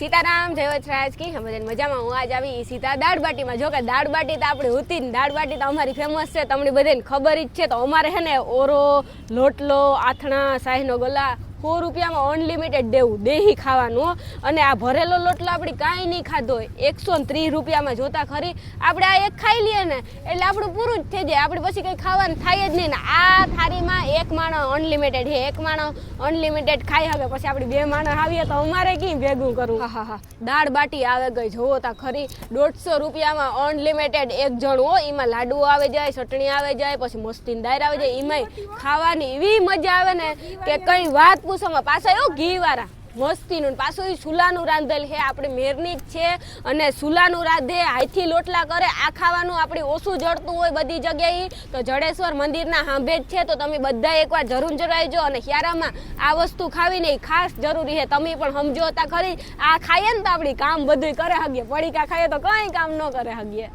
સીતારામ, જય વચરાજ કી બધાને મજામાં હું આજ આવી સીતા દાળ બાટીમાં જો કે દાળ બાટી તો આપણી હોતી ને દાળ બાટી તો અમારી ફેમસ છે, તમને બધાને ખબર જ છે. તો અમારે છે ને ઓરો, લોટલો, આથણા સાહીનો ગલા સો રૂપિયામાં અનલિમિટેડ દેવું દેહી ખાવાનું. અને આ ભરેલો લોટલો આપણે કાંઈ નહીં ખાધો હોય. એકસો ને ત્રીસ રૂપિયામાં જોતા ખરી. આપણે આ એક ખાઈ લઈએ ને એટલે આપણું પૂરું જ થઈ જાય. આપણે પછી કંઈ ખાવાનું થાય જ નહીં ને. આ થાળીમાં એક માણસ અનલિમિટેડ છે. એક માણસ અનલિમિટેડ ખાઈ હવે પછી આપણે બે માણસ આવીએ તો અમારે ક્યાં ભેગું કરવું? હા હા હા. દાળ બાટી આવે ગઈ જોવો તા ખરી. દોઢસો રૂપિયામાં અનલિમિટેડ એક જણ હો. એમાં લાડુ આવે જાય ચટણી આવે જાય પછી મસ્તીની દાળ આવે જાય. એમાંય ખાવાની એવી મજા આવે ને કે કંઈ વાત પૂછોમાં પાછા એવું ઘી વાળા મસ્તીનું પાછું એ સુલાનું રાંધેલ છે. આપણે મેરની જ છે અને સુલાનું રાંધે, હાથથી લોટલા કરે, આ ખાવાનું આપણે ઓછું જડતું હોય બધી જગ્યાએ. તો જડેશ્વર મંદિરના હાંભે જ છે, તો તમે બધા એકવાર જરૂર જરાયજો અને હિયારામાં આ વસ્તુ ખાવીને એ ખાસ જરૂરી છે. તમે પણ સમજો તા ખરી. આ ખાઈએ ને તો આપણી કામ બધું કરે હગીએ. પડીકા ખાઈએ તો કંઈ કામ ન કરે હગીએ.